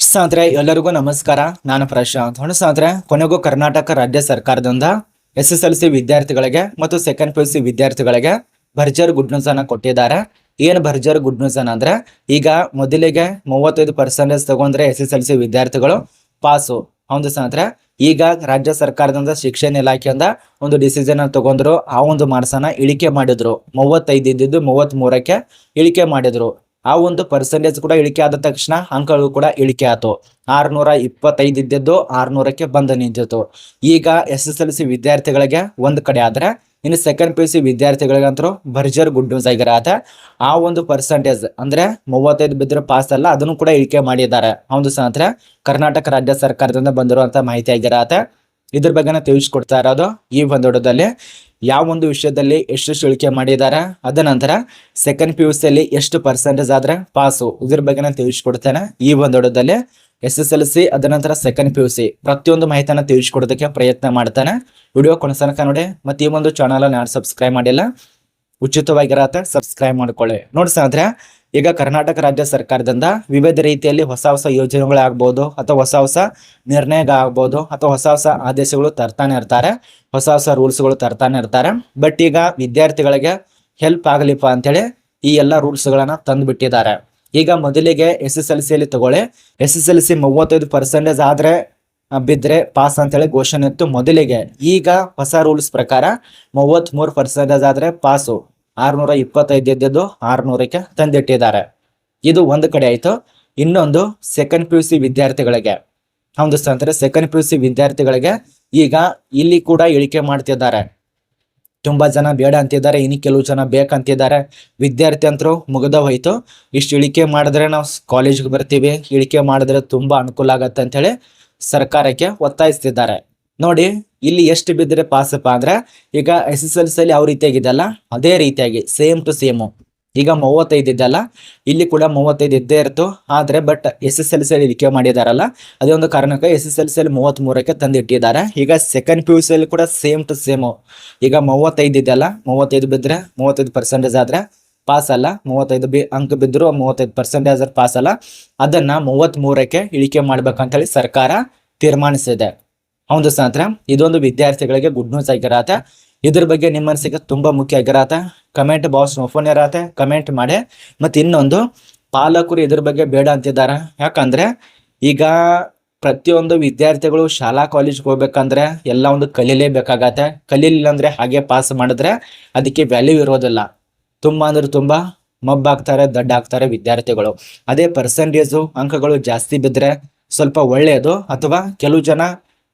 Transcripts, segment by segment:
ಸಾಂದ್ರೆ ಎಲ್ಲರಿಗೂ ನಮಸ್ಕಾರ. ನಾನು ಪ್ರಶಾಂತ್. ಸ್ನೇಹಿತರೆ, ಕೊನೆಗೂ ಕರ್ನಾಟಕ ರಾಜ್ಯ ಸರ್ಕಾರದಿಂದ ಎಸ್ ಎಸ್ ಎಲ್ ಸಿ ವಿದ್ಯಾರ್ಥಿಗಳಿಗೆ ಮತ್ತು ಸೆಕೆಂಡ್ ಪಿ ಯು ಸಿ ವಿದ್ಯಾರ್ಥಿಗಳಿಗೆ ಭರ್ಜರ್ ಗುಡ್ ನ್ಯೂಸ್ ಅನ್ನ ಕೊಟ್ಟಿದ್ದಾರೆ. ಏನು ಭರ್ಜರ್ ಗುಡ್ ನ್ಯೂಸ್ ಅನ್ನ ಅಂದ್ರೆ, ಈಗ ಮೊದಲಿಗೆ ಮೂವತ್ತೈದು ಪರ್ಸೆಂಟೇಜ್ ತಗೊಂಡ್ರೆ ಎಸ್ ಎಸ್ ಎಲ್ ಸಿ ವಿದ್ಯಾರ್ಥಿಗಳು ಪಾಸು ಹೌದು ಸ್ನೇಹಿತರೆ, ಈಗ ರಾಜ್ಯ ಸರ್ಕಾರದಿಂದ ಶಿಕ್ಷಣ ಇಲಾಖೆಯಿಂದ ಒಂದು ಡಿಸಿಷನ್ ತಗೊಂಡ್ರು, ಆ ಒಂದು ಮಾರ್ಸನ ಇಳಿಕೆ ಮಾಡಿದ್ರು. ಮೂವತ್ತೈದು ಇದ್ದಿದ್ದು ಮೂವತ್ತ್ ಮೂರಕ್ಕೆ ಇಳಿಕೆ ಮಾಡಿದ್ರು. ಆ ಒಂದು ಪರ್ಸೆಂಟೇಜ್ ಕೂಡ ಇಳಿಕೆ ಆದ ತಕ್ಷಣ ಅಂಕಗಳು ಕೂಡ ಇಳಿಕೆ ಆಯ್ತು. ಆರುನೂರ ಇಪ್ಪತ್ತೈದು ಇದ್ದಿದ್ದು ಆರುನೂರಕ್ಕೆ ಬಂದು ನಿಂತಿತ್ತು. ಈಗ ಎಸ್ ಎಸ್ ಎಲ್ ಸಿ ವಿದ್ಯಾರ್ಥಿಗಳಿಗೆ ಒಂದು ಕಡೆ ಆದ್ರೆ, ಇನ್ನು ಸೆಕೆಂಡ್ ಪಿ ಯು ಸಿ ವಿದ್ಯಾರ್ಥಿಗಳಿಗಂತರೂ ಭರ್ಜರ್ ಗುಡ್ ನ್ಯೂಸ್ ಆಗಿರತ್ತೆ ಆ ಒಂದು ಪರ್ಸೆಂಟೇಜ್ ಅಂದ್ರೆ ಮೂವತ್ತೈದು ಬಿದ್ದರೆ ಪಾಸ್ ಅಲ್ಲ, ಅದನ್ನು ಕೂಡ ಇಳಿಕೆ ಮಾಡಿದ್ದಾರೆ. ಒಂದು ಸ್ನೇಹಿತರೆ, ಕರ್ನಾಟಕ ರಾಜ್ಯ ಸರ್ಕಾರದಿಂದ ಬಂದಿರುವಂಥ ಮಾಹಿತಿ ಆಗಿರತ್ತೆ ಇದ್ರ ಬಗ್ಗೆನ ತಿಳಿಸ್ಕೊಡ್ತಾ ಇರೋದು ಈ ಒಂದು ಯಾವ ಒಂದು ವಿಷಯದಲ್ಲಿ ಎಷ್ಟು ಇಳಿಕೆ ಮಾಡಿದ್ದಾರೆ ಅದ ನಂತರ ಸೆಕೆಂಡ್ ಪಿ ಯು ಸಿಯಲ್ಲಿ ಎಷ್ಟು ಪರ್ಸೆಂಟೇಜ್ ಆದ್ರೆ ಪಾಸು ಇದ್ರ ಬಗ್ಗೆ ನಾನು ತಿಳಿಸ್ಕೊಡ್ತೇನೆ. ಈ ಒಂದು ವಿಡಿಯೋದಲ್ಲಿ ಎಸ್ ಎಸ್ ಎಲ್ ಸಿ ಅದ ನಂತರ ಸೆಕೆಂಡ್ ಪಿ ಯು ಸಿ ಪ್ರತಿಯೊಂದು ಮಾಹಿತಿಯನ್ನು ತಿಳಿಸ್ಕೊಡೋದಕ್ಕೆ ಪ್ರಯತ್ನ ಮಾಡ್ತಾನೆ. ವಿಡಿಯೋ ಕೊನಸನಕ ನೋಡಿ, ಮತ್ತೆ ಈ ಒಂದು ಚಾನಲ್ ಯಾರು ಸಬ್ಸ್ಕ್ರೈಬ್ ಮಾಡಿಲ್ಲ, ಉಚಿತವಾಗಿರತ್ತೆ ಸಬ್ಸ್ಕ್ರೈಬ್ ಮಾಡ್ಕೊಳ್ಳಿ. ನೋಡಿ ಸ್ನೇಹಿತರೆ ಈಗ ಕರ್ನಾಟಕ ರಾಜ್ಯ ಸರ್ಕಾರದಿಂದ ವಿವಿಧ ರೀತಿಯಲ್ಲಿ ಹೊಸ ಹೊಸ ಯೋಜನೆಗಳಾಗ್ಬೋದು ಅಥವಾ ಹೊಸ ಹೊಸ ನಿರ್ಣಯಗಳಾಗ್ಬೋದು ಅಥವಾ ಹೊಸ ಹೊಸ ಆದೇಶಗಳು ತರ್ತಾನೆ ಇರ್ತಾರೆ, ಹೊಸ ಹೊಸ ರೂಲ್ಸ್ಗಳು ತರ್ತಾನೆ ಇರ್ತಾರೆ. ಬಟ್ ಈಗ ವಿದ್ಯಾರ್ಥಿಗಳಿಗೆ ಹೆಲ್ಪ್ ಆಗಲಿಪ್ಪ ಅಂತೇಳಿ ಈ ಎಲ್ಲ ರೂಲ್ಸ್ಗಳನ್ನು ತಂದು ಬಿಟ್ಟಿದ್ದಾರೆ ಈಗ ಮೊದಲಿಗೆ ಎಸ್ ಎಸ್ ಎಲ್ ಸಿಯಲ್ಲಿ ತಗೊಳ್ಳಿ. ಎಸ್ ಎಸ್ ಎಲ್ ಸಿ ಮೂವತ್ತೈದು ಪರ್ಸೆಂಟೇಜ್ ಆದ್ರೆ ಬಿದ್ದರೆ ಪಾಸ್ ಅಂತೇಳಿ ಘೋಷಣೆ ಇತ್ತು ಮೊದಲಿಗೆ. ಈಗ ಹೊಸ ರೂಲ್ಸ್ ಪ್ರಕಾರ ಮೂವತ್ತ್ ಮೂರು ಪರ್ಸೆಂಟೇಜ್ ಆದ್ರೆ ಪಾಸು ಆರ್ನೂರ ಇಪ್ಪತ್ತೈದು ಇದ್ದಿದ್ದು ಆರ್ನೂರಕ್ಕೆ ತಂದಿಟ್ಟಿದ್ದಾರೆ. ಇದು ಒಂದು ಕಡೆ ಆಯಿತು. ಇನ್ನೊಂದು ಸೆಕೆಂಡ್ ಪಿ ವಿದ್ಯಾರ್ಥಿಗಳಿಗೆ. ಒಂದು ಸ್ನೇಹಿತರೆ ಸೆಕೆಂಡ್ ಪಿ ವಿದ್ಯಾರ್ಥಿಗಳಿಗೆ ಈಗ ಇಲ್ಲಿ ಕೂಡ ಇಳಿಕೆ ಮಾಡ್ತಿದ್ದಾರೆ. ತುಂಬಾ ಜನ ಬೇಡ ಅಂತಿದ್ದಾರೆ, ಇನ್ನು ಕೆಲವು ಜನ ಬೇಕಂತಿದ್ದಾರೆ. ವಿದ್ಯಾರ್ಥಿ ಅಂತರೂ ಮುಗಿದ ಹೋಯ್ತು. ಇಷ್ಟು ಇಳಿಕೆ ಮಾಡಿದ್ರೆ ನಾವು ಕಾಲೇಜ್ಗೆ ಬರ್ತೀವಿ. ಇಳಿಕೆ ಮಾಡಿದ್ರೆ ತುಂಬಾ ಅನುಕೂಲ ಆಗತ್ತೆ ಅಂತ ಹೇಳಿ ಸರ್ಕಾರಕ್ಕೆ ಒತ್ತಾಯಿಸ್ತಿದ್ದಾರೆ. ನೋಡಿ ಇಲ್ಲಿ ಎಷ್ಟು ಬಿದ್ದರೆ ಪಾಸಪ್ಪ ಅಂದ್ರೆ ಈಗ ಎಸ್ ಎಸ್ ಎಲ್ ಸಿ ಯಾವ ರೀತಿಯಾಗಿದೆಯಲ್ಲ ಅದೇ ರೀತಿಯಾಗಿ ಸೇಮ್ ಟು ಸೇಮು ಈಗ ಮೂವತ್ತೈದು ಇದ್ದಲ್ಲ ಇಲ್ಲಿ ಕೂಡ ಮೂವತ್ತೈದು ಇದ್ದೇ ಇರ್ತು. ಆದರೆ but S S L C ಇಳಿಕೆ ಮಾಡಿದಾರಲ್ಲ, ಅದೇ ಒಂದು ಕಾರಣಕ್ಕೆ ಎಸ್ ಎಸ್ ಎಲ್ ಸಿ ಮೂವತ್ತ್ ಮೂರಕ್ಕೆ ತಂದಿಟ್ಟಿದ್ದಾರೆ ಈಗ ಸೆಕೆಂಡ್ ಪಿ ಯು ಸಿ ಕೂಡ ಸೇಮ್ ಟು ಸೇಮು ಈಗ ಮೂವತ್ತೈದು ಇದೆಯಲ್ಲ, ಮೂವತ್ತೈದು ಬಿದ್ದರೆ ಮೂವತ್ತೈದು ಪರ್ಸೆಂಟೇಜ್ ಆದ್ರೆ ಪಾಸ್ ಅಲ್ಲ. ಮೂವತ್ತೈದು ಬಿ ಅಂಕ ಬಿದ್ದರೂ ಮೂವತ್ತೈದು ಪರ್ಸೆಂಟೇಜ್ ಪಾಸ್ ಅಲ್ಲ. ಅದನ್ನ ಮೂವತ್ತ್ ಮೂರಕ್ಕೆ ಇಳಿಕೆ ಮಾಡ್ಬೇಕಂತೇಳಿ ಸರ್ಕಾರ ತೀರ್ಮಾನಿಸಿದೆ. ಹೌದು ಸ್ನೇಹಿತರೆ, ಇದೊಂದು ವಿದ್ಯಾರ್ಥಿಗಳಿಗೆ ಗುಡ್ ನ್ಯೂಸ್ ಆಗಿರತ್ತೆ. ಇದ್ರ ಬಗ್ಗೆ ನಿಮ್ಮ ಮನಸ್ಸಿಗೆ ತುಂಬಾ ಮುಖ್ಯ ಆಗಿರತ್ತೆ. ಕಮೆಂಟ್ ಬಾಕ್ಸ್ ಓಪನ್ ಇರತ್ತೆ. ಕಮೆಂಟ್ ಮಾಡಿ. ಮತ್ತೆ ಇನ್ನೊಂದು, ಪಾಲಕರು ಇದ್ರ ಬಗ್ಗೆ ಬೇಡ ಅಂತಿದ್ದಾರೆ. ಯಾಕಂದ್ರೆ, ಈಗ ಪ್ರತಿಯೊಂದು ವಿದ್ಯಾರ್ಥಿಗಳು ಶಾಲಾ ಕಾಲೇಜ್ಗೆ ಹೋಗ್ಬೇಕಂದ್ರೆ ಎಲ್ಲ ಒಂದು ಕಲೀಲೇಬೇಕಾಗತ್ತೆ ಕಲೀಲಿಲ್ಲ ಅಂದ್ರೆ ಹಾಗೆ ಪಾಸ್ ಮಾಡಿದ್ರೆ ಅದಕ್ಕೆ ವ್ಯಾಲ್ಯೂ ಇರೋದಿಲ್ಲ. ತುಂಬಾ ಅಂದ್ರೆ ತುಂಬಾ ಮಬ್ಬಾಗ್ತಾರೆ ದಡ್ಡ ಆಗ್ತಾರೆ ವಿದ್ಯಾರ್ಥಿಗಳು. ಅದೇ ಪರ್ಸೆಂಟೇಜು ಅಂಕಗಳು ಜಾಸ್ತಿ ಬಿದ್ದರೆ ಸ್ವಲ್ಪ ಒಳ್ಳೆಯದು ಅಥವಾ ಕೆಲವು ಜನ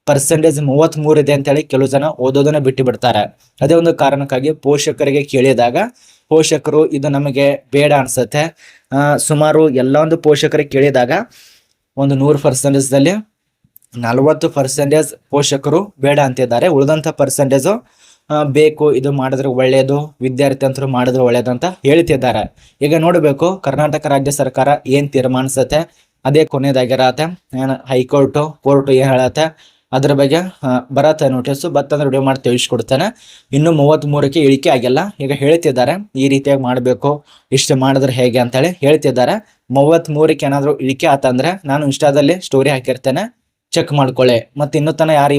ಪರ್ಸೆಂಟೇಜ್ ಮೂವತ್ತ್ ಇದೆ ಅಂತೇಳಿ ಕೆಲವು ಜನ ಓದೋದನ್ನ ಬಿಟ್ಟು ಬಿಡ್ತಾರೆ. ಅದೇ ಒಂದು ಕಾರಣಕ್ಕಾಗಿ ಪೋಷಕರಿಗೆ ಕೇಳಿದಾಗ ಪೋಷಕರು ಇದು ನಮಗೆ ಬೇಡ ಅನ್ಸುತ್ತೆ. ಸುಮಾರು ಎಲ್ಲ ಒಂದು ಪೋಷಕರಿಗೆ ಕೇಳಿದಾಗ ಒಂದು ನೂರು ಪರ್ಸೆಂಟೇಜ್ದಲ್ಲಿ ನಲವತ್ತು ಪರ್ಸೆಂಟೇಜ್ ಪೋಷಕರು ಬೇಡ ಅಂತಿದ್ದಾರೆ ಉಳಿದಂಥ ಪರ್ಸೆಂಟೇಜು ಬೇಕು, ಇದು ಮಾಡಿದ್ರೆ ಒಳ್ಳೆಯದು ವಿದ್ಯಾರ್ಥಿ ಅಂತರು ಮಾಡಿದ್ರೆ ಒಳ್ಳೆಯದು ಅಂತ ಹೇಳ್ತಿದ್ದಾರೆ. ಈಗ ನೋಡಬೇಕು, ಕರ್ನಾಟಕ ರಾಜ್ಯ ಸರ್ಕಾರ ಏನು ತೀರ್ಮಾನಿಸುತ್ತೆ? ಅದೇ ಕೊನೆಯದಾಗಿರತ್ತೆ ಹೈಕೋರ್ಟು, ಕೋರ್ಟು ಏನು ಹೇಳತ್ತೆ? ಅದ್ರ ಬಗ್ಗೆ ಬರತ್ತೆ ನೋಟಿಸು ಬತ್ತಂದ್ರೆ ವಿಡಿಯೋ ಮಾಡಿ ತಿಳಿಸ್ಕೊಡ್ತಾನೆ. ಇನ್ನು ಮೂವತ್ತ್ ಮೂರಕ್ಕೆ ಇಳಿಕೆ ಆಗಿಲ್ಲ. ಈಗ ಹೇಳ್ತಿದ್ದಾರೆ, ಈ ರೀತಿಯಾಗಿ ಮಾಡಬೇಕು, ಇಷ್ಟು ಮಾಡಿದ್ರೆ ಹೇಗೆ ಅಂತೇಳಿ ಹೇಳ್ತಿದ್ದಾರೆ. ಮೂವತ್ತ್ ಮೂರಕ್ಕೆ ಏನಾದರೂ ಇಳಿಕೆ ಆತಂದ್ರೆ ನಾನು ಇನ್ಸ್ಟಾದಲ್ಲಿ ಸ್ಟೋರಿ ಹಾಕಿರ್ತೇನೆ. ಚೆಕ್ ಮಾಡ್ಕೊಳ್ಳಿ. ಮತ್ತು ಇನ್ನೂ ತನ ಯಾರು